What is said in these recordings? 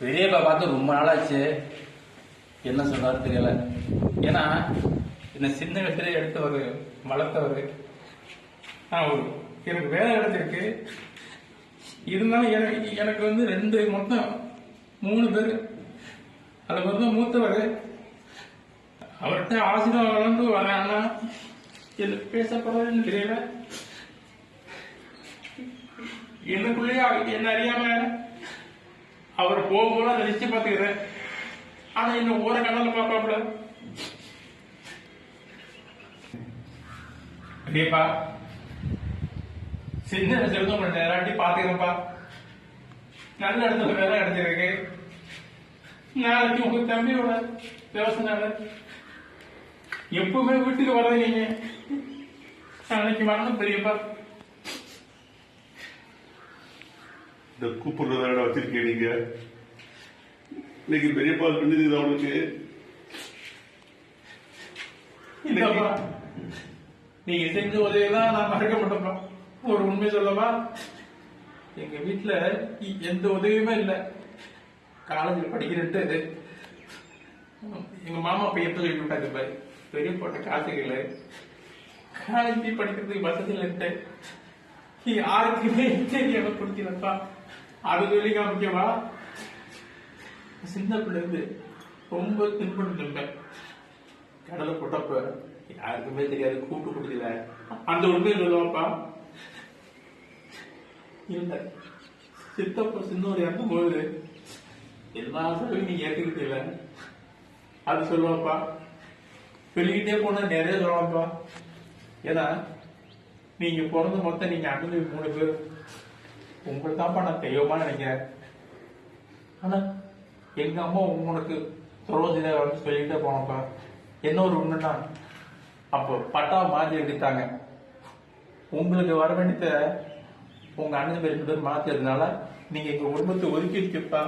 பெரியப்பா பார்த்து ரொம்ப நாளாச்சு. என்ன சொன்னார் தெரியல. ஏன்னா இந்த சின்ன வயசுல எடுத்தவர் வளர்த்தவர். எனக்கு வேலை கிடைச்சிருக்கு இருந்தாலும் எனக்கு எனக்கு வந்து ரெண்டு மொத்தம் மூணு பேர். அதில் மொத்தம் மூத்தவர். அவர்கிட்ட ஆசீர்வாதம் வளர்ந்து வரேன்னா எனக்கு என்ன பேசப்படுறதுன்னு தெரியல. எனக்குள்ளேயே என்ன அறியாம அவர் போகும்போது அதை நிச்சயம் பார்த்துக்கிறேன். ஆனா இன்னும் ஓர கடல பாப்பாப்ல அப்படியேப்பா சின்ன வயசுல உங்களை நேராட்டி பாத்துக்கிறேன்ப்பா நல்ல இடத்துல வேலை கிடைச்சிருக்கு. நாளைக்கு உங்க தம்பியோட விவசாய எப்பவுமே வீட்டுக்கு வர்றது நீங்க. நாளைக்கு வரணும் பெரியப்பா. இந்த கூப்பிடுறத இடம் வச்சிருக்கேன் நீங்க? இன்னைக்கு பெரியப்பா பின்னது அவனுக்கு நீங்க செஞ்ச உதவிதான் நான் மறக்க மாட்டேன்ப்பா ஒரு உண்மை சொல்லவா? எங்க வீட்டுல எந்த உதவியுமே இல்ல. காலேஜில் படிக்கிறேன்ட்டு எங்க மாமா பையன் சொல்லி விட்டாங்க பாரு பெரிய போட்ட காசுகள் காலேஜ் படிக்கிறதுக்கு வசதி இல்லைன்ட்டு. யாருக்குமே தெரியாம குடிக்கிறப்பா அது சொல்லி காமிக்கவா? சின்ன பிள்ளைந்து ரொம்ப தின்பண்டு நிற்பேன் கடலை போட்டப்ப யாருக்குமே தெரியாது கூட்டு குடிக்கல. அந்த உண்மையை சொல்லுவாப்பா? இல்ல. சித்தப்பா சின்னவர் இறக்கும் போது எல்லா செலவையும் நீ ஏத்துக்கிட்டீல அது சொல்லுவாப்பா. சொல்லிக்கிட்டே போனா நிறைய சொல்லுவாப்பா. ஏன்னா நீங்க பிறந்த மொத்தம் நீங்க அண்ணன் மூணு பேர். உங்களை தான்ப்பா நான் தெய்வமா நினைக்கிறேன். ஆனா எங்க அம்மா உனக்கு துரோசித வந்து சொல்லிட்டே போனப்பா. என்ன ஒரு உண்மைன்னா அப்போ பட்டா மாற்றி எடுத்தாங்க. உங்களுக்கு வர வேண்டியத உங்க அண்ணன் பேர் ரெண்டு பேர் மாத்தியதுனால நீங்க எங்க குடும்பத்தை ஒதுக்கி வச்சுப்பா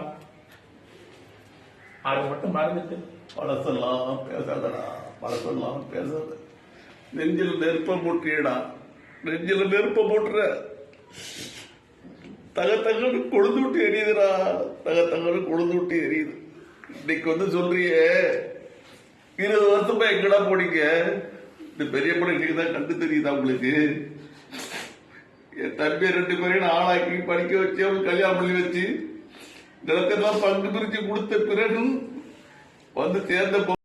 அதை மட்டும் மறந்துட்டு. பழசெல்லாம் பேசாதடா பழசெல்லாம் பேசாத. நெஞ்சில் நெருப்ப போட்டுறியடா நெஞ்சில் நெருப்ப போட்டுற தக கொழுந்து விட்டு எரியுதுடா. தக கொழுந்து விட்டு எரியுது. இன்னைக்கு வந்து சொல்றியே இருபது வருஷமா எங்கடா போனீங்க? இந்த பெரிய படம் இன்னைக்கு தான் கண்டு தெரியுதா உங்களுக்கு? என் தம்பி ரெண்டு பேரையும் ஆளாக்கி படிக்க வச்சு அவனுக்கு கல்யாணம் பண்ணி வச்சு நிலத்தெல்லாம் பங்கு பிரிச்சு கொடுத்த பிறகும் வந்து சேர்ந்த